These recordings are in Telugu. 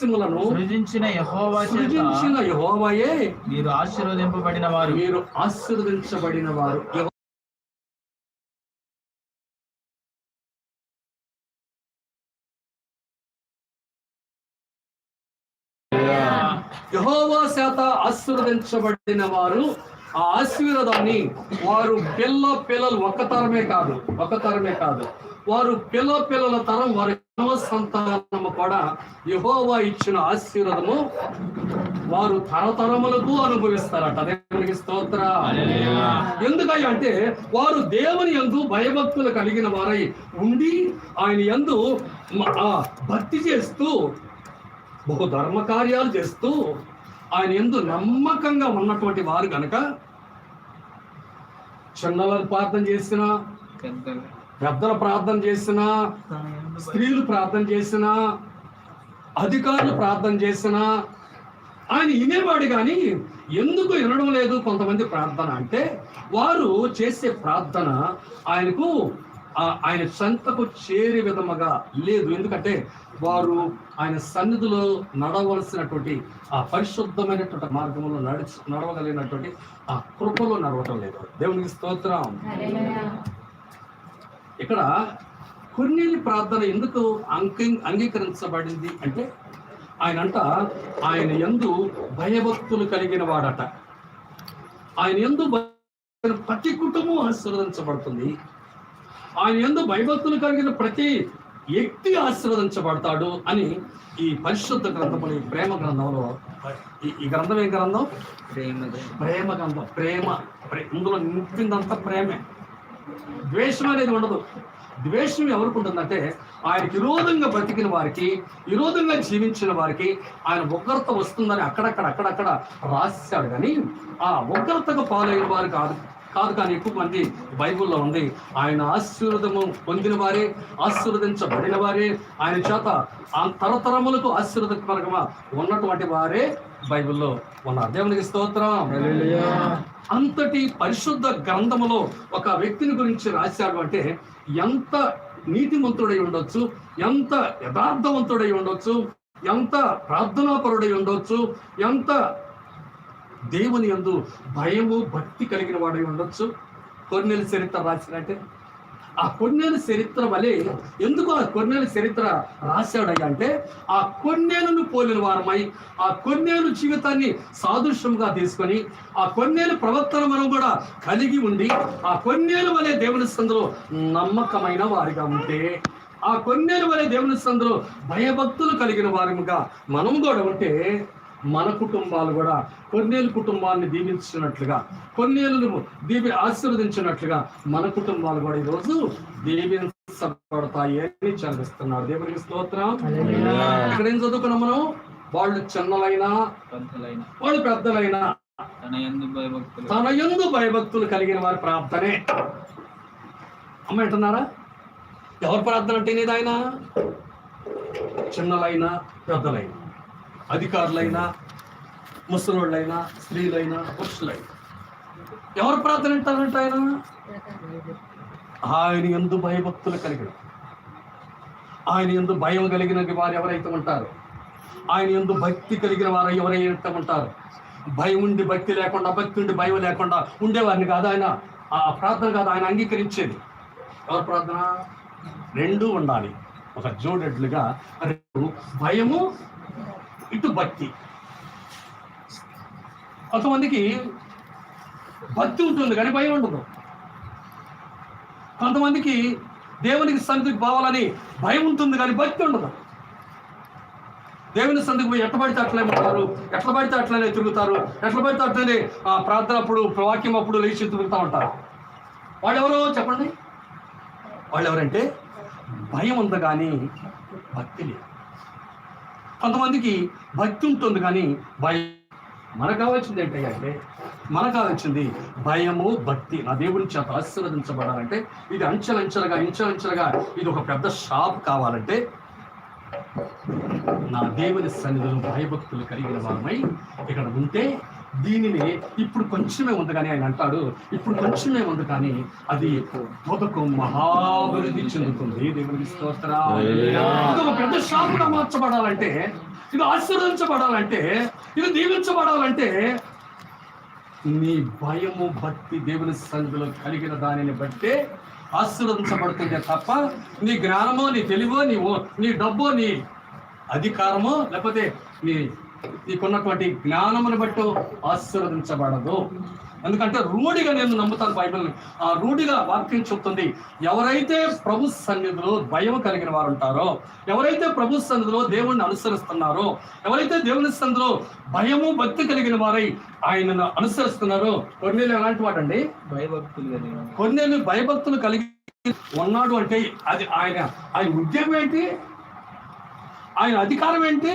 ఆకాశములను సృజించిన సృజించిన యెహోవాయే మీరు ఆశీర్వదింపబడిన వారు మీరు ఆశీర్వదించబడిన వారు యహోవా చేత ఆశీర్వదించబడిన వారు ఆ ఆశీర్వాదాన్ని వారు పిల్ల పిల్లలు ఒక్క తరమే కాదు ఒక తరమే కాదు. వారు పిల్ల పిల్లల తరం వారి యెహోవా సంతానము కూడా యహోవా ఇచ్చిన ఆశీర్వాదము వారు తరతరములకు అనుభవిస్తారట దేవునికి స్తోత్ర. ఎందుకయ్యా అంటే వారు దేవుని యందు భయభక్తులు కలిగిన వారై ఉండి ఆయన ఆ భక్తి చేస్తూ బహు ధర్మ కార్యాలు చేస్తూ ఆయన ఎందు నమ్మకంగా ఉన్నటువంటి వారు కనుక చిన్నలను ప్రార్థన చేసిన పెద్దలు ప్రార్థన చేసిన స్త్రీలు ప్రార్థన చేసిన అధికారులు ప్రార్థన చేసిన ఆయన వినేవాడు కానీ ఎందుకు వినడం లేదు కొంతమంది ప్రార్థన అంటే వారు చేసే ప్రార్థన ఆయనకు ఆయన సంతకు చేరే విధముగా లేదు. ఎందుకంటే వారు ఆయన సన్నిధిలో నడవలసినటువంటి ఆ పరిశుద్ధమైనటువంటి మార్గంలో నడిచి నడవగలిగినటువంటి ఆ కృపలో నడవటం లేదు. దేవునికి స్తోత్రం. ఇక్కడ కొన్నేళ్ళ ప్రార్థన ఎందుకు అంకి అంగీకరించబడింది అంటే ఆయన అంట ఆయన ఎందు భయభక్తులు కలిగిన వాడట. ఆయన ఎందు భయ- ప్రతి కుటుంబం ఆశీర్వదించబడుతుంది. ఆయన ఎందు భయభక్తులు కలిగిన ప్రతి వ్యక్తి ఆశీర్వదించబడతాడు అని ఈ పరిశుద్ధ గ్రంథములు ఈ ప్రేమ గ్రంథంలో ఈ- గ్రంథం ఏం గ్రంథం? ప్రేమగా ప్రేమ గంధం ప్రేమ. ప్రే- ఇందులో నింపిందంతా ప్రేమే. ద్వేషం అనేది ఉండదు. ద్వేషం ఎవరికి ఉంటుందంటే ఆయనకి విరోధంగా బ్రతికిన వారికి విరోధంగా జీవించిన వారికి ఆయన ఉగ్రత వస్తుందని అక్కడక్కడ అక్కడక్కడ రాశాడు కానీ ఆ ఉగ్రతకు పాలైన వారు కాదు కాదు కానీ ఎక్కువ మంది బైబిల్లో ఉంది. ఆయన ఆశీర్వదము పొందిన వారే ఆశీర్వదించబడిన వారే. ఆయన చేత ఆ తరతరములకు ఆశీర్వదకరంగా ఉన్నటువంటి వారే బైబిల్లో ఉన్నారు దేవునికి స్తోత్రం. అంతటి పరిశుద్ధ గ్రంథములో ఒక వ్యక్తిని గురించి రాశాడు అంటే ఎంత నీతిమంతుడై ఉండొచ్చు ఎంత యథార్థవంతుడై ఉండొచ్చు ఎంత ప్రార్థనాపరుడై ఉండొచ్చు ఎంత దేవుని యందు భయము భక్తి కలిగిన వాడై ఉండొచ్చు. కొన్నేళ్ళ చరిత్ర రాసినట్టే ఆ కొన్నేళ్ళ చరిత్ర వలె ఎందుకు ఆ కొన్నేళ్ళ చరిత్ర రాశాడయ్యా అంటే ఆ కొన్నేళ్ళను పోలిన వారమై ఆ కొన్నేళ్ళు జీవితాన్ని సాదృశ్యంగా తీసుకొని ఆ కొన్నేళ్ళు ప్రవర్తన మనం కూడా కలిగి ఉండి ఆ కొన్నేళ్ళ వలె దేవుని సందులో నమ్మకమైన వారిగా ఉంటే ఆ కొన్నేళ్ళ వలె దేవుని సందులో భయభక్తులు కలిగిన వారముగా మనం కూడా ఉంటే మన కుటుంబాలు కూడా కొన్నేళ్ళు కుటుంబాన్ని దీవించినట్లుగా కొన్నేళ్ళు దీవి ఆశీర్వదించినట్లుగా మన కుటుంబాలు కూడా ఈరోజు దీవించబడతాయి అని చదివిస్తున్నాడు దేవునికి స్తోత్రం. ఇక్కడ ఏం చదువుకున్నాం మనం? వాళ్ళు చిన్నలైనా పెద్దలైన. వాళ్ళు పెద్దలైనా తన యందు భయభక్తులు. కలిగిన వారి ప్రార్థనే. అమ్మ అంటున్నారా ఎవరి ప్రార్థన అంటే ఆయన చిన్నలైనా పెద్దలైనా. అధికారులైనా ముసలోళ్ళైనా స్త్రీలైనా పురుషులైనా. ఎవరు ప్రార్థన అంటారంట ఆయన? ఆయన ఎందు భయభక్తులు కలిగిన ఆయన ఎందు భయం కలిగిన వారు ఎవరైతే ఉంటారు ఆయన ఎందు భక్తి కలిగిన వారు ఎవరైతే ఉంటారు భయం ఉండి భక్తి లేకుండా భక్తి ఉండి భయం లేకుండా ఉండేవారిని కాదు ఆయన. ఆ ప్రార్థన కాదు ఆయన అంగీకరించేది. ఎవరు ప్రార్థన? రెండూ ఉండాలి. ఒక జోడెడ్లుగా రెండు భయము ఇటు భక్తి. కొంతమందికి భక్తి ఉంటుంది కానీ భయం ఉండదు. కొంతమందికి దేవునికి సన్నిధికి పోవాలని భయం ఉంటుంది కానీ భక్తి ఉండదు. దేవుని సందుకు పోయి ఎట్ల పడితే అట్లే ఉంటారు ఎట్ల పడితే అట్లనే తిరుగుతారు ఎట్ల పడితే అట్లనే ఆ, ప్రార్థన అప్పుడు వాక్యం అప్పుడు లేచి తిరుగుతూ ఉంటారు. వాళ్ళు ఎవరో చెప్పండి? వాళ్ళు ఎవరంటే భయం ఉంది కానీ భక్తి లేదు. కొంతమందికి భక్తి ఉంటుంది కానీ భయం. మనకు కావాల్సింది ఏంటంటే మనకు కావాల్సింది భయము భక్తి. నా దేవుని చేత ఆశీర్వదించబడాలంటే ఇది అంచెలంచెలుగా ఇంచెలంచెలుగా ఇది ఒక పెద్ద షాప్ కావాలంటే నా దేవుని సన్నిధిలో భయభక్తులు కలిగిన వారమై ఇక్కడ ఉంటే దీనిని ఇప్పుడు కొంచెమే ఉంది కానీ ఆయన అంటాడు ఇప్పుడు కొంచెమే ఉంది కానీ అది మొదకు మహాభివృద్ధి చెందుతుంది దేవునికి స్తోత్రం. ఇది ఒక పెద్ద షాపుగా మార్చబడాలంటే ఇది ఆశీర్వదించబడాలంటే ఇది దీవించబడాలంటే నీ భయము భక్తి దేవుని సన్నిధిలో కలిగిన దానిని బట్టే ఆశీర్వదించబడుతుంది తప్ప నీ జ్ఞానమో నీ తెలివో నీ నీ డబ్బో నీ అధికారమో లేకపోతే నీ నీకున్నటువంటి జ్ఞానమును బట్టి ఆశీర్వదించబడదు. ఎందుకంటే రూఢిగా నేను నమ్ముతాను బైబిల్ని. ఆ రూఢిగా వాక్యం చెప్తుంది ఎవరైతే ప్రభు సన్నిధిలో భయం కలిగిన వారు ఉంటారో ఎవరైతే ప్రభు సన్నిధిలో దేవుణ్ణి అనుసరిస్తున్నారో ఎవరైతే దేవుని సన్నిధిలో భయము భక్తి కలిగిన వారై ఆయనను అనుసరిస్తున్నారో కొన్నేళ్ళు ఎలాంటి వాడండి? భయభక్తులు కలిగిన కొన్నేళ్ళు భయభక్తులు కలిగి ఉన్నాడు అంటే అది ఆయన ఆయన ఉద్యోగం ఏంటి? ఆయన అధికారం ఏంటి?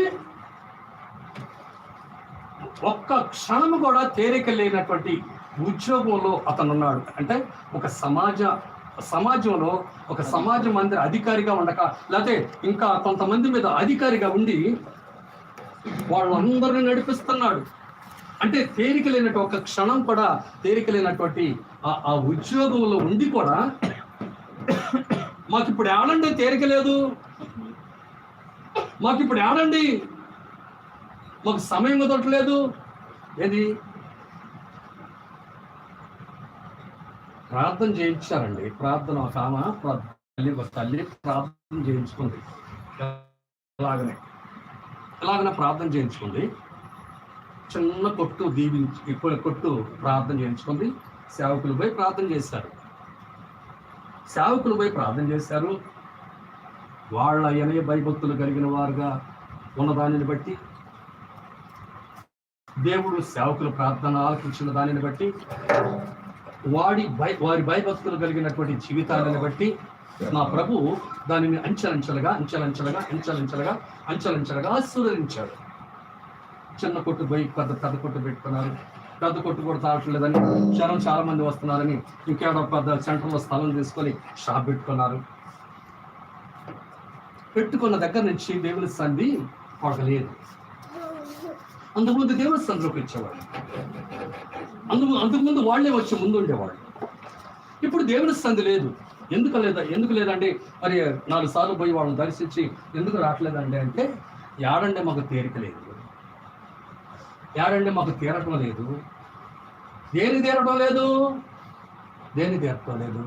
ఒక్క క్షణము కూడా తేలిక లేనటువంటి ఉద్యోగంలో అతను ఉన్నాడు అంటే ఒక సమాజ సమాజంలో ఒక సమాజ మందిర అధికారిగా ఉండక లేకపోతే ఇంకా కొంతమంది మీద అధికారిగా ఉండి వాళ్ళందరినీ నడిపిస్తున్నాడు. అంటే తేలిక లేనటువంటి ఒక క్షణం కూడా తేలిక లేనటువంటి ఆ- ఆ ఉద్యోగంలో ఉండి కూడా మాకు ఇప్పుడు ఏడండి తేలిక లేదు. మాకు ఇప్పుడు ఏడండి మాకు సమయం కుదరట్లేదు. ఏది? ప్రార్థన చేయించారండి. ప్రార్థన ఒక ఆమె తల్లి ఒక తల్లి ప్రార్థన చేయించుకుంది. అలాగనే ఎలాగనే ప్రార్థన చేయించుకుంది. చిన్న కొట్టు దీవించి ఇప్పుడు కొట్టు ప్రార్థన చేయించుకుంది. సేవకులు పోయి ప్రార్థన చేశారు. సేవకులు పోయి ప్రార్థన చేశారు. వాళ్ళ ఎనయ భయభక్తులు కలిగిన వారుగా ఉన్నదానిని బట్టి దేవుడు సేవకుల ప్రార్థన ఆలకించిన దానిని బట్టి వాడి భయ వారి భయభక్తులు కలిగినటువంటి జీవితాలను బట్టి మా ప్రభు దానిని అంచెలంచెలుగా అంచెలంచెలుగా అంచెలంచెలుగా అంచెలంచెలుగా ఆశీర్వదించాడు. చిన్న కొట్టు పోయి పెద్ద పెద్ద కొట్టు పెట్టుకున్నారు. పెద్ద కొట్టు కూడా తాగట్లేదని క్షణం చాలా మంది వస్తున్నారని ఇంకేడో పెద్ద సెంటర్లో స్థలం తీసుకొని షాప్ పెట్టుకున్నారు. పెట్టుకున్న దగ్గర నుంచి దేవుని సంధి కొడగలేదు అంతకుముందు దేవస్థానంలోకి వచ్చేవాళ్ళు అందుకు అంతకుముందు వాళ్ళే వచ్చి ముందు ఉండేవాళ్ళు. ఇప్పుడు దేవుని సంధి లేదు. ఎందుకు లేదా ఎందుకు లేదండి మరి నాలుగు సార్లు పోయి వాళ్ళని దర్శించి ఎందుకు రావట్లేదండి అంటే యాడంటే మాకు తీరిక లేదు. యాడంటే మాకు తీరటం లేదు. దేని తీరటం లేదు? దేని తీరటం లేదు?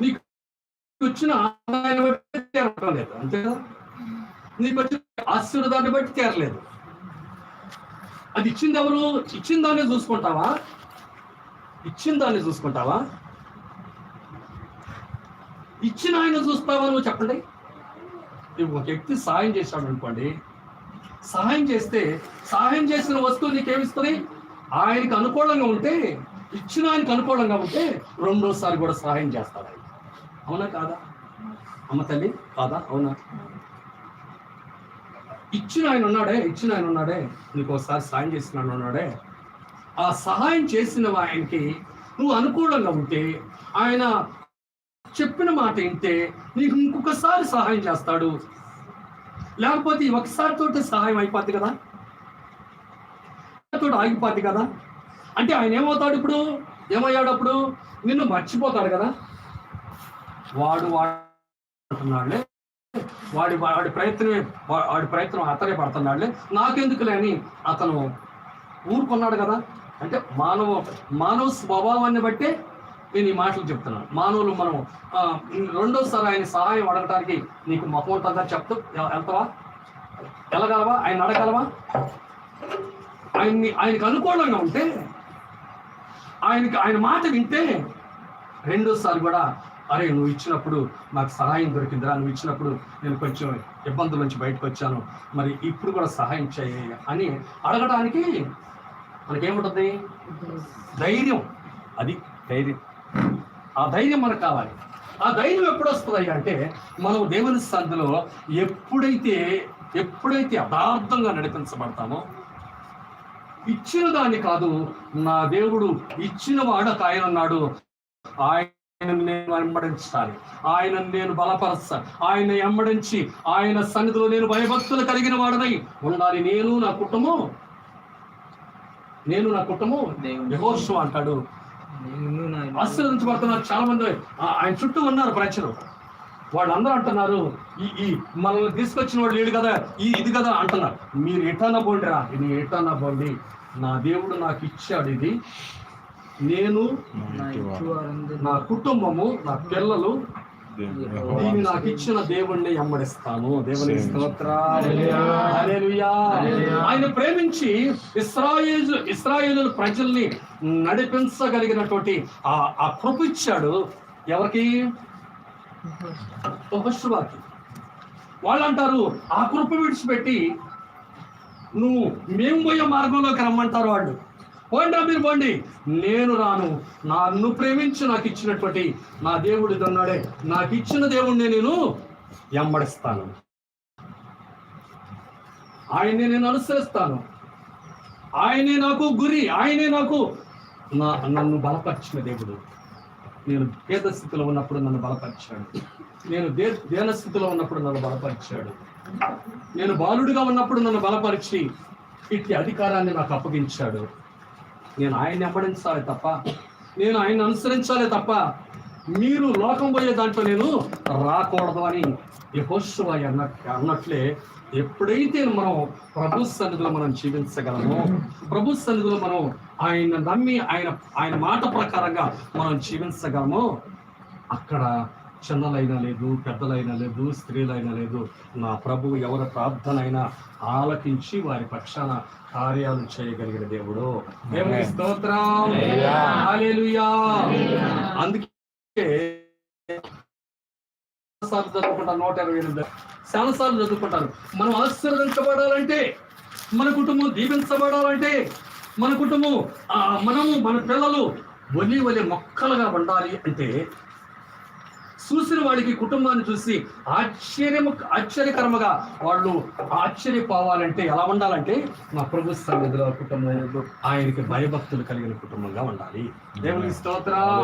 నీకు వచ్చిన ఆదాయం బట్టి తీరటం లేదు. అంతే కదా? నీకు వచ్చిన ఆశీర్వాదాన్ని బట్టి తీరలేదు. అది ఇచ్చింది ఎవరు ఇచ్చిన దాన్ని చూసుకుంటావా? ఇచ్చిన దాన్ని చూసుకుంటావా? ఇచ్చిన ఆయన చూస్తావా నువ్వు చెప్పండి. నువ్వు ఒక వ్యక్తి సహాయం చేశాడు అనుకోండి. సహాయం చేస్తే సహాయం చేసిన వస్తువు నీకేమిస్తుంది ఆయనకి అనుకూలంగా ఉంటే ఇచ్చిన ఆయనకు అనుకూలంగా ఉంటే రెండోసారి కూడా సహాయం చేస్తాడు ఆయన. అవునా కాదా? అమ్మ తల్లి? కాదా? అవునా? ఇచ్చిన ఆయన ఉన్నాడే ఇచ్చిన ఆయన ఉన్నాడే నీకు ఒకసారి సహాయం చేసిన ఆయన ఉన్నాడే ఆ సహాయం చేసిన ఆయనకి నువ్వు అనుకూలంగా ఉంటే ఆయన చెప్పిన మాట వింటే నీకు ఇంకొకసారి సహాయం చేస్తాడు. లేకపోతే ఈ ఒకసారి తోటి సహాయం అయిపోద్ది కదా? తోటి ఆగిపోద్ది కదా? అంటే ఆయన ఏమవుతాడు ఇప్పుడు? ఏమయ్యాడు అప్పుడు? నిన్ను మర్చిపోతాడు కదా? వాడు వాడుతున్నాడులే వాడి వాడి ప్రయత్నమే వా- వాడి ప్రయత్నం అతనే పడుతున్నాడులే. నాకెందుకులే అని అతను ఊరుకున్నాడు కదా? అంటే మానవ మానవ స్వభావాన్ని బట్టే నేను ఈ మాటలు చెప్తున్నాను. మానవులు మనం రెండోసారి ఆయన సహాయం అడగటానికి నీకు మొహం ఉంటుందా చెప్తూ వెళ్తావా? వెళ్ళగలవా? ఆయన అడగలవా? ఆయన్ని ఆయనకు అనుకూలంగా ఉంటే ఆయనకి ఆయన మాట వింటే రెండోసారి కూడా అరే నువ్వు ఇచ్చినప్పుడు నాకు సహాయం దొరికిందిరా నువ్వు ఇచ్చినప్పుడు నేను కొంచెం ఇబ్బందుల నుంచి బయటకు వచ్చాను. మరి ఇప్పుడు కూడా సహాయం చేయ అని అడగడానికి మనకేముంటుంది? ధైర్యం. అది ధైర్యం. ఆ ధైర్యం మనకు కావాలి. ఆ ధైర్యం ఎప్పుడు వస్తుంది అంటే మనం దేవుని సంధిలో ఎప్పుడైతే ఎప్పుడైతే యథార్థంగా నడిపించబడతామో ఇచ్చిన దాన్ని కాదు నా దేవుడు ఇచ్చిన వాడు ఒక ఆయన ఉన్నాడు. ఆయన నేను వెంబడించాలి. ఆయన నేను బలపరచాలి ఆయన వెంబడించి ఆయన సన్నిధిలో నేను భయభక్తులు కలిగిన వాడనై ఉండాలి. నేను నా కుటుంబం. నేను నా కుటుంబం. యెహోషువ అంటాడు. ఆశీర్వదించబడుతున్నారు చాలా మంది ఆయన చుట్టూ ఉన్నారు ప్రజలు. వాళ్ళందరూ అంటున్నారు ఈ ఈ మనల్ని తీసుకొచ్చిన వాళ్ళు లేడు కదా ఈ ఇది కదా అంటున్నారు. మీరు ఎటన్నా పోండి రా ఇది ఎటన్నా పోండి నా దేవుడు నాకు ఇచ్చాడు ఇది. నేను నా కుటుంబము నా పిల్లలు దీన్ని నాకు ఇచ్చిన దేవుణ్ణి ఎమ్మడిస్తాను. దేవుని. ఆయన ప్రేమించి ఇస్రాయేల్ ఇస్రాయేలు ప్రజల్ని నడిపించగలిగినటువంటి ఆ ఆ కృప ఇచ్చాడు. ఎవరికి. వాళ్ళు అంటారు ఆ కృప విడిచిపెట్టి నువ్వు మేము పోయే మార్గంలోకి రమ్మంటారు వాళ్ళు. పోండి మీరు పోండి. నేను రాను. నన్ను ప్రేమించి నాకు ఇచ్చినటువంటి నా దేవుడు ఉన్నాడే. నాకు ఇచ్చిన దేవుణ్ణి నేను ఎమ్మడిస్తాను. ఆయన్ని నేను అనుసరిస్తాను. ఆయనే నాకు గురి. ఆయనే నాకు నా నన్ను బలపరిచిన దేవుడు. నేను పేద స్థితిలో ఉన్నప్పుడు నన్ను బలపరిచాడు. నేను దే దేన స్థితిలో ఉన్నప్పుడు నన్ను బలపరిచాడు. నేను బాలుడిగా ఉన్నప్పుడు నన్ను బలపరిచి ఇట్టి అధికారాన్ని నాకు అప్పగించాడు. నేను ఆయన్ని వెంబడించాలి తప్ప నేను ఆయన్ని అనుసరించాలి తప్ప మీరు లోకం పోయే దాంట్లో నేను రాకూడదు అని యహోశివ అన్న అన్నట్లే ఎప్పుడైతే మనం ప్రభు సన్నిధిలో మనం జీవించగలమో ప్రభు సన్నిధిలో మనం ఆయన నమ్మి ఆయన ఆయన మాట ప్రకారంగా మనం జీవించగలమో అక్కడ చిన్నలైనా లేదు పెద్దలైనా లేదు స్త్రీలైనా లేదు. నా ప్రభువు ఎవరి ప్రార్థన అయినా ఆలకించి వారి పక్షాన కార్యాలు చేయగలిగిన దేవుడు. దేవుని స్తోత్రం. అందుకే సార్లు చదువుకుంటారు నూట ఇరవై ఎనిమిది చాలా సార్లు చదువుకుంటారు. మనం ఆశీర్వదించబడాలంటే మన కుటుంబం దీవించబడాలంటే మన కుటుంబం మనము మన పిల్లలు ఒలి ఒలి మొక్కలుగా ఉండాలి అంటే చూసిన వాడికి కుటుంబాన్ని చూసి ఆశ్చర్యము ఆశ్చర్యకరముగా వాళ్ళు ఆశ్చర్యపోవాలంటే ఎలా ఉండాలంటే మా ప్రభు సన్నిధిలో కుటుంబం ఆయనకి భయభక్తులు కలిగిన కుటుంబంగా ఉండాలి. దేవునికి స్తోత్రం.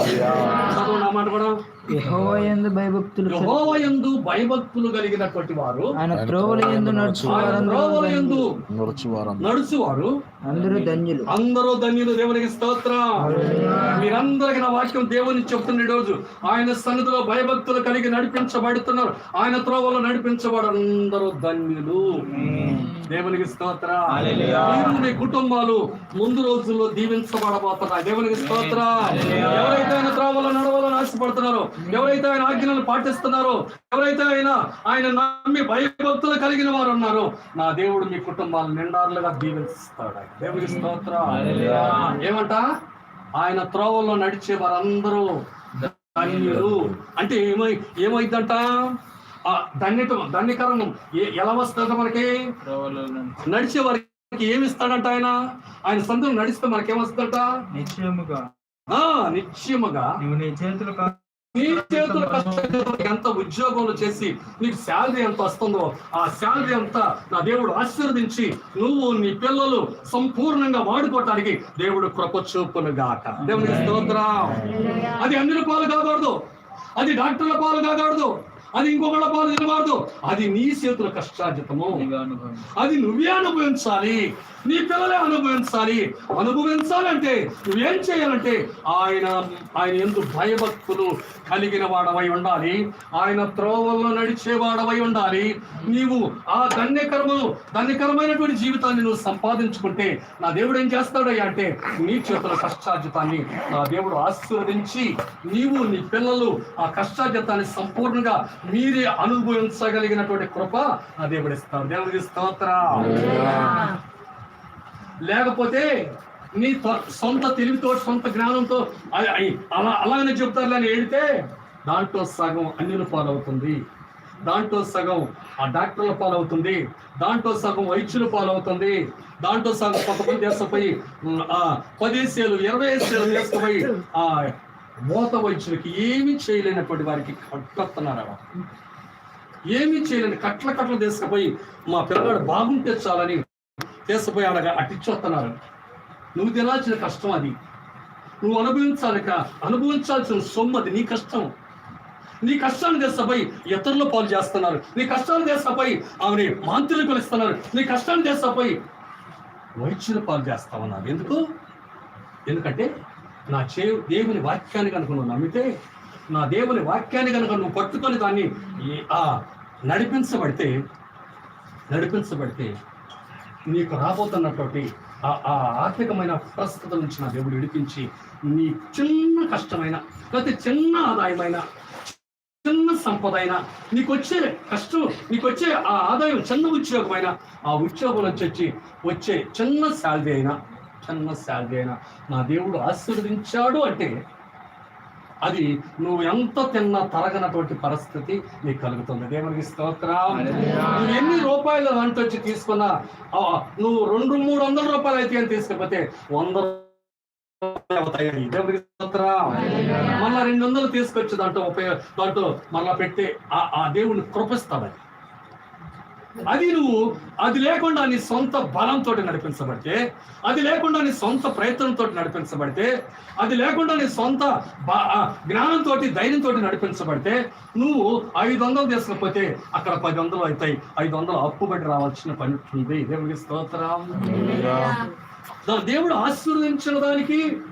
కూడా భయభక్తులు యెహోవాయందు భయభక్తులు కలిగినటువంటి వారు ఆయన త్రోవల యందు నడుచు ఆయన త్రోవలయందు నడుచువారం నడుచువారు. అందరూ ధన్యులు. అందరూ ధన్యులు. దేవునికి స్తోత్రం. మీరందరికి నా వాక్యం దేవుని చెప్తున్న ఈ రోజు ఆయన సన్నిధిలో భయభక్తులు కలిగి నడిపించబడుతున్నారు. ఆయన త్రోవలో నడిపించబడు అందరూ ధన్యులు. దేవునికి స్తోత్ర. మీ కుటుంబాలు ముందు రోజుల్లో దీవించబడబోతున్నాయి. దేవునికి స్తోత్ర. ఎవరైతే ఆయన త్రోవలో నడవాలని ఆశపడుతున్నారో ఎవరైతే ఆయన ఆజ్ఞలను పాటిస్తున్నారో ఎవరైతే ఆయన ఆయన నమ్మి భయభక్తులు కలిగిన వారు ఉన్నారో నా దేవుడు మీ కుటుంబాలు నిండారులుగా దీవిస్తాడు. దేవునికి స్తోత్ర. ఏమంట? ఆయన త్రోవల్లో నడిచే వారందరూ ధన్యులు అంటే ఏమై ఏమైందంట? ఆ ధన్యత ధన్యకరం ఎలా వస్తుందంట మనకి? నడిచే వారికి ఏమి ఇస్తాడంట ఆయన? ఆయన సొంతం నడిస్తే మనకేమొస్తుందంట నిశ్చయముగా. ఆ నిశ్చయముగా. నువ్వు నీ చేతులు నీ చేతుల కష్టం ఎంత ఉద్యోగంలో చేసి నీకు శాలరీ ఎంత వస్తుందో ఆ శాలరీ అంతా నా దేవుడు ఆశీర్వదించి నువ్వు నీ పిల్లలు సంపూర్ణంగా వాడుకోవటానికి దేవుడు కృప చూపును గాక. దేవునికి స్తోత్రం. అది అన్నిల పాలు కాకూడదు. అది డాక్టర్ల పాలు కాకూడదు. అది ఇంకొకళ్ళ పాలు తినకూడదు. అది నీ చేతుల కష్టార్జితము. అది నువ్వే అనుభవించాలి. నీ పిల్లలే అనుభవించాలి. అనుభవించాలంటే నువ్వేం చేయాలంటే ఆయన ఆయన ఎందు భయభక్తులు కలిగిన వాడవై ఉండాలి. ఆయన త్రోవల్లో నడిచేవాడవై ఉండాలి. నీవు ఆ ధన్యకరము ధన్యకరమైనటువంటి జీవితాన్ని నువ్వు సంపాదించుకుంటే నా దేవుడు ఏం చేస్తాడయ్యా అంటే నీ చేతుల కష్టార్జితాన్ని నా దేవుడు ఆశీర్వదించి నీవు నీ పిల్లలు ఆ కష్టార్జితాన్ని సంపూర్ణంగా మీరే అనుభవించగలిగినటువంటి కృప నా దేవుడు ఇస్తాడు దేవుడికి స్తోత్ర. లేకపోతే నీ సొంత తెలివితో సొంత జ్ఞానంతో అలా అలాగనే చెప్తారు అని ఏడితే దాంట్లో సగం అన్యుల పాలవుతుంది. దాంట్లో సగం ఆ డాక్టర్ల పాలవుతుంది. దాంట్లో సగం వైద్యుల పాలవుతుంది. దాంట్లో సగం కొంతమంది తీసుకుపోయి ఉమ్, ఆ పదేసేలు ఇరవై సేలు తీసుకుపోయి ఆ మూత వైద్యులకి ఏమీ చేయలేనటువంటి వారికి కట్టొస్తున్నారు ఏమీ చేయలేని కట్ల కట్టలు తీసుకుపోయి మా పిల్లగాడు బాగుంటే చాలని తీసుకుపోయి ఆడ అట్టించొస్తున్నారు నువ్వు తినాల్సిన కష్టం అది. నువ్వు అనుభవించాలి అనుభవించాల్సిన సొమ్ము అది నీ కష్టం. నీ కష్టాన్ని దేశపై ఇతరుల పాలు చేస్తున్నారు. నీ కష్టాన్ని దేశపై ఆమెని మాంత్రులు పిలుస్తున్నారు నీ కష్టాన్ని దేశపై వైద్యులు పాలు చేస్తామన్నారు ఎందుకు? ఎందుకంటే నా చే దేవుని వాక్యాన్ని కనుక నువ్వు నమ్మితే నా దేవుని వాక్యాన్ని కనుక నువ్వు పట్టుకొని దాన్ని నడిపించబడితే నడిపించబడితే నీకు రాబోతున్నటువంటి ఆ ఆ ఆర్థికమైన పరిస్థితుల నుంచి నా దేవుడు విడిపించి నీ చిన్న కష్టమైన ప్రతి చిన్న ఆదాయమైన చిన్న సంపద అయినా నీకు వచ్చే కష్టం నీకు వచ్చే ఆ ఆదాయం చిన్న ఉద్యోగమైన ఆ ఉద్యోగం నుంచి వచ్చి వచ్చే చిన్న శాలరీ అయినా చిన్న శాలరీ అయినా నా దేవుడు ఆశీర్వదించాడు అంటే అది నువ్వు ఎంత తిన్నా తరగనటువంటి పరిస్థితి నీకు కలుగుతుంది. దేవునికి స్తోత్రం. నువ్వు ఎన్ని రూపాయలు వంట వచ్చి తీసుకున్నా నువ్వు రెండు మూడు వందల రూపాయలు అయితే అని తీసుకపోతే వంద దేవునికి స్తోత్రం. మళ్ళా రెండు వందలు తీసుకొచ్చి దాంట్లో ఉపయోగ దాంట్లో మళ్ళా పెట్టి ఆ ఆ దేవుని కృపిస్తాడు. అది నువ్వు అది లేకుండా నీ సొంత బలంతో నడిపించబడితే అది లేకుండా నీ సొంత ప్రయత్నంతో నడిపించబడితే అది లేకుండా నీ సొంత జ్ఞానంతో ధైర్యంతో నడిపించబడితే నువ్వు ఐదు వందలు తీసుకపోతే అక్కడ పది వందలు అవుతాయి. ఐదు వందలు అప్పుబడి రావాల్సిన పని ఉంటుంది దేవునికి స్తోత్రం. దేవుడు ఆశీర్వదించిన దానికి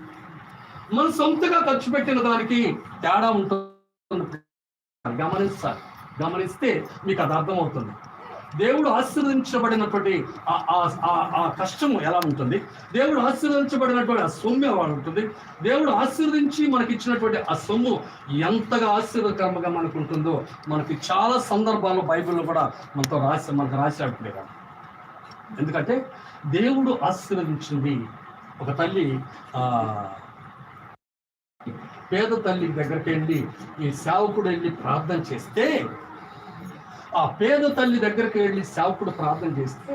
మన సొంతగా ఖర్చు పెట్టిన దానికి తేడా ఉంటుంది. గమనిస్తారు గమనిస్తే మీకు అది అర్థమవుతుంది. దేవుడు ఆశీర్వదించబడినటువంటి ఆ- ఆ- ఆ- ఆ కష్టము ఎలా ఉంటుంది? దేవుడు ఆశీర్వదించబడినటువంటి ఆ సొమ్ము ఎలా ఉంటుంది? దేవుడు ఆశీర్వదించి మనకి ఇచ్చినటువంటి ఆ సొమ్ము ఎంతగా ఆశీర్వదకరంగా మనకు ఉంటుందో మనకి చాలా సందర్భాల్లో బైబిల్లో కూడా మనతో రాసి మనకు రాశాడు ఎందుకంటే దేవుడు ఆశీర్వదించింది ఒక తల్లి పేద తల్లి దగ్గరికి వెళ్ళి ఈ సేవకుడు వెళ్ళి ప్రార్థన చేస్తే ఆ పేద తల్లి దగ్గరికి వెళ్ళి సేవకుడు ప్రార్థన చేస్తే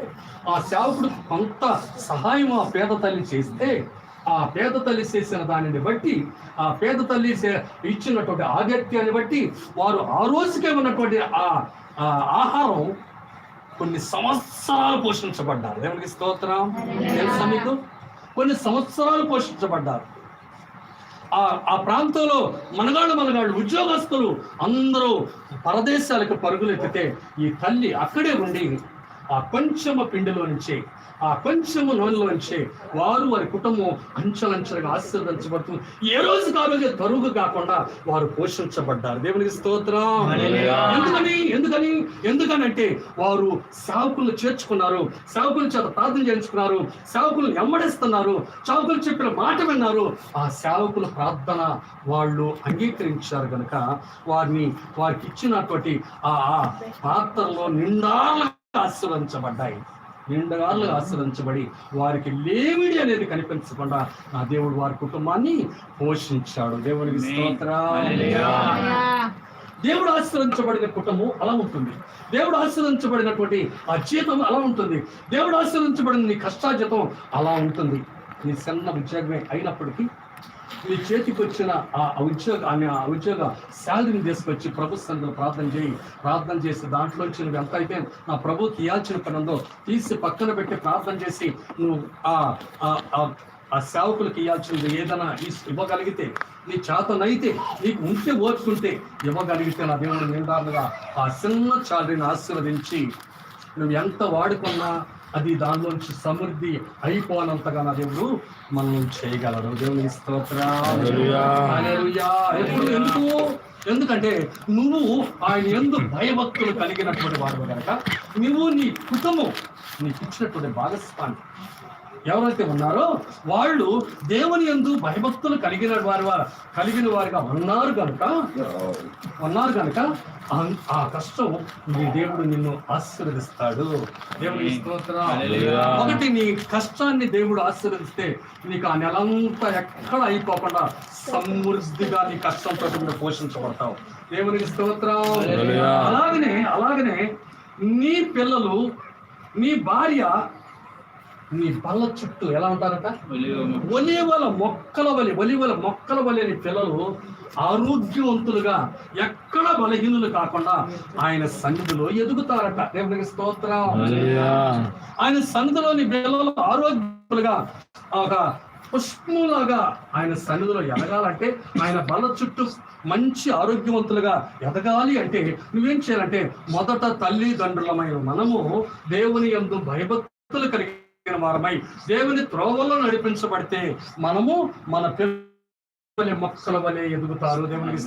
ఆ సేవకుడు కొంత సహాయం ఆ పేద తల్లి చేస్తే ఆ పేద తల్లి చేసిన దానిని బట్టి ఆ పేద తల్లి ఇచ్చినటువంటి ఆగత్యాన్ని బట్టి వారు ఆ రోజుకే ఉన్నటువంటి ఆ ఆ ఆహారం కొన్ని సంవత్సరాలు పోషించబడ్డారు. దేవునికి స్తోత్రం. తెలుసా మీకు? కొన్ని సంవత్సరాలు పోషించబడ్డారు. ఆ ఆ ప్రాంతంలో మనగాళ్ళు మనగాళ్ళు ఉద్యోగస్తులు అందరూ పరదేశాలకు పరుగులెత్తితే ఈ తల్లి అక్కడే ఉండి ఆ కొంచెము పిండిలో నుంచి ఆ కొంచెము నూనెలో నుంచి వారు వారి కుటుంబం అంచెలంచెలుగా ఆశీర్వదించబడుతుంది. ఏ రోజు ఆ రోజే తరుగు కాకుండా వారు పోషించబడ్డారు. దేవునికి స్తోత్రం. ఎందుకని? ఎందుకని? ఎందుకనంటే వారు సేవకులు చేర్చుకున్నారు. సేవకుల చేత ప్రార్థన చేయించుకున్నారు. సేవకులు ఎమ్మడిస్తున్నారు. సేవకులు చెప్పిన మాట విన్నారు. ఆ సేవకుల ప్రార్థన వాళ్ళు అంగీకరించారు కనుక వారిని వారికి ఇచ్చినటువంటి ఆ పాత్రలో నిండాలుగా ఆశీర్వదించబడ్డాయి నిండాలుగా ఆశీర్వదించబడి వారికి లేమిడి అనేది కనిపించకుండా నా దేవుడు వారి కుటుంబాన్ని పోషించాడు. దేవునికి స్తోత్రం. దేవుడు ఆశీర్వదించబడిన కుటుంబం అలా ఉంటుంది. దేవుడు ఆశీర్వదించబడినటువంటి ఆ జీతం అలా ఉంటుంది. దేవుడు ఆశీర్వదించబడిన నీ కష్టాజీతం అలా ఉంటుంది. నీ చిన్న ఉద్యోగమే అయినప్పటికీ నీ చేతికి వచ్చిన ఆ ఉద్యోగ ఆ ఉద్యోగ శాలరీని తీసుకొచ్చి ప్రభు సంఘం ప్రార్థన చేయి. ప్రార్థన చేసి దాంట్లోంచి నువ్వు ఎంత అయితే నా ప్రభుకి ఇవ్వాల్సిన పనుందో తీసి పక్కన పెట్టి ప్రార్థన చేసి నువ్వు ఆ ఆ- సేవకులకు ఇవ్వాల్సింది ఏదైనా ఇవ్వగలిగితే నీ చేతనైతే నీకు ఉంటే ఓర్చుకుంటే ఇవ్వగలిగితే నా దేవుడు నిండాలుగా ఆ చిన్న చాలరీని ఆశీర్వదించి నువ్వు ఎంత వాడుకున్నా అది దానిలోంచి సమృద్ధి అయిపోనంతగా నా దేవుడు మనం చేయగలడు. దేవుని స్తోత్రం. ఎప్పుడు ఎందుకు? ఎందుకంటే నువ్వు ఆయన ఎందు భయభక్తులు కలిగినటువంటి వాడు కనుక నువ్వు నీ కుటుంబం నీకు ఇచ్చినటువంటి భాగస్వామి. ఎవరైతే ఉన్నారో వాళ్ళు దేవుని ఎందు భయభక్తులు కలిగిన వారి కలిగిన వారిగా ఉన్నారు కనుక ఉన్నారు కనుక ఆ- కష్టం నీ దేవుడు నిన్ను ఆశీర్వదిస్తాడు. దేవుని. ఒకటి నీ కష్టాన్ని దేవుడు ఆశీర్వదిస్తే నీకు ఆ నెలంతా ఎక్కడ అయిపోకుండా సమృద్ధిగా నీ కష్టంతో నువ్వు పోషించబడతావు. దేవునికి స్తోత్రం. అలాగనే అలాగనే నీ పిల్లలు నీ భార్య నీ బల్ల చుట్టూ ఎలా ఉంటారట? ఒలివల మొక్కల. వలి ఒలివల మొక్కల వలి నీ పిల్లలు ఆరోగ్యవంతులుగా ఎక్కడ బలహీనులు కాకుండా ఆయన సన్నిధిలో ఎదుగుతారట. దేవునికి స్తోత్రం. ఆయన సన్నిధిలోని పిల్లలు ఆరోగ్యములుగా ఒక పుష్పములాగా ఆయన సన్నిధిలో ఎదగాలంటే ఆయన బల చుట్టూ మంచి ఆరోగ్యవంతులుగా ఎదగాలి అంటే నువ్వేం చేయాలంటే మొదట తల్లిదండ్రులమైన మనము దేవుని యందు భయభక్తులు కలిగిన వారమై దేవుని త్రోవల్లో నడిపించబడితే మనము మన పిల్లల మొక్కల వలె ఎదుగుతారు. దేవునికి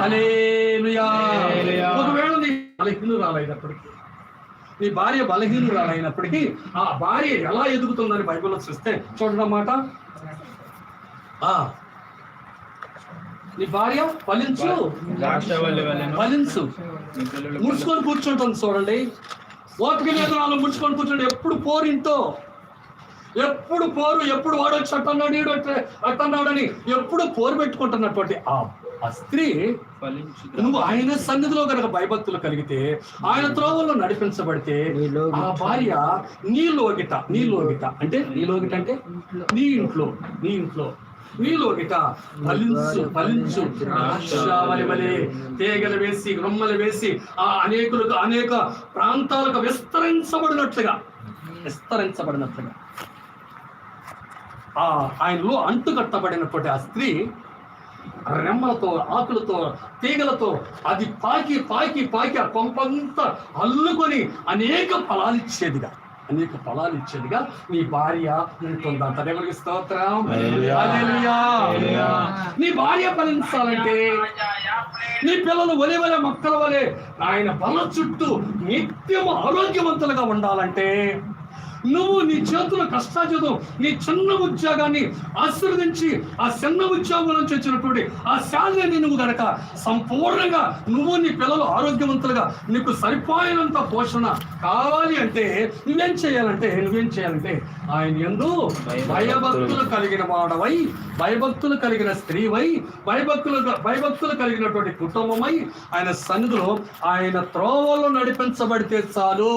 హల్లెలూయా. ఒకవేళ నీ బలహీనురాలైనప్పటికీ నీ భార్య బలహీనురాలైనప్పటికీ ఆ భార్య ఎలా ఎదుగుతుందని బైబిల్లో చూస్తే చూడండి అన్నమాట నీ భార్య ఫలించు. ఫలించు. ముడుచుకొని కూర్చుంటుంది చూడండి. ఓపిక లేదు నాలో ముడుచుకొని కూర్చోండి ఎప్పుడు పోరింటో ఎప్పుడు పోరు? ఎప్పుడు వాడు వచ్చి అట్టన్నాడు ఈడు అట్ట- అట్టన్నాడని ఎప్పుడు పోరు పెట్టుకుంటున్నటువంటి ఆ ఆ స్త్రీ నువ్వు ఆయన సన్నిధిలో కనుక భయభక్తులు కలిగితే ఆయన త్రోవల్లో నడిపించబడితే ఆ భార్య నీ లోగిట నీ లోగిట. అంటే నీ లోగిట అంటే? నీ ఇంట్లో. నీ ఇంట్లో. నీలో లోగిట ఫలించు ఫలించు. ద్రాక్షావళి వలె తీగలు వేసి రొమ్మలు వేసి ఆ అనేకులకు అనేక ప్రాంతాలకు విస్తరించబడినట్లుగా విస్తరించబడినట్లుగా. ఆ ఆయనలో అంటుకట్టబడినటువంటి ఆ స్త్రీ రెమ్మలతో ఆకులతో తీగలతో అది పాకి పాకి పాకి ఆ కొంపంతా అల్లుకొని అనేక ఫలాలు ఇచ్చేదిగా. అనేక ఫలాలు ఇచ్చేదిగా నీ భార్య ఉంటుందంట దేవునికి స్తోత్రం హల్లెలూయా. హల్లెలూయా. నీ భార్య ఫలించాలంటే నీ పిల్లలు ఒలే వలె మొక్కల వలె ఆయన బల చుట్టూ నిత్యం ఆరోగ్యవంతులుగా ఉండాలంటే నువ్వు నీ చేతుల కష్టాజీతం నీ చిన్న ఉద్యోగాన్ని ఆశీర్వదించి ఆ చిన్న ఉద్యోగం నుంచి వచ్చినటువంటి ఆ శాలరీని నువ్వు గనక సంపూర్ణంగా నువ్వు నీ పిల్లలు ఆరోగ్యవంతులుగా నీకు సరిపోయినంత పోషణ కావాలి అంటే నువ్వేం చేయాలంటే నువ్వేం చేయాలంటే ఆయన ఎందు భయభక్తులు కలిగిన వాడవై భయభక్తులు కలిగిన స్త్రీవై భయభక్తులు భయభక్తులు కలిగినటువంటి కుటుంబమై ఆయన సన్నిధిలో ఆయన త్రోవలో నడిపించబడితే చాలు.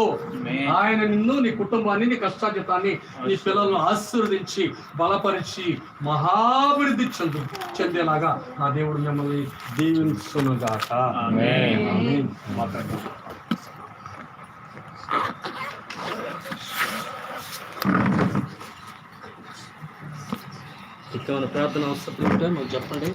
ఆయన నిన్ను నీ కుటుంబాన్ని నీ కష్టాజితాన్ని నీ పిల్లలను ఆశీర్వదించి బలపరిచి మహాభివృద్ధి చెందు చెందేలాగా నా దేవుడు మిమ్మల్ని దీవించునుగాక ఆమేన్. ఆమేన్. మాట్లాడండి. ఇంకేమైనా ప్రార్థన అవసరం ఉంటే నువ్వు చెప్పండి.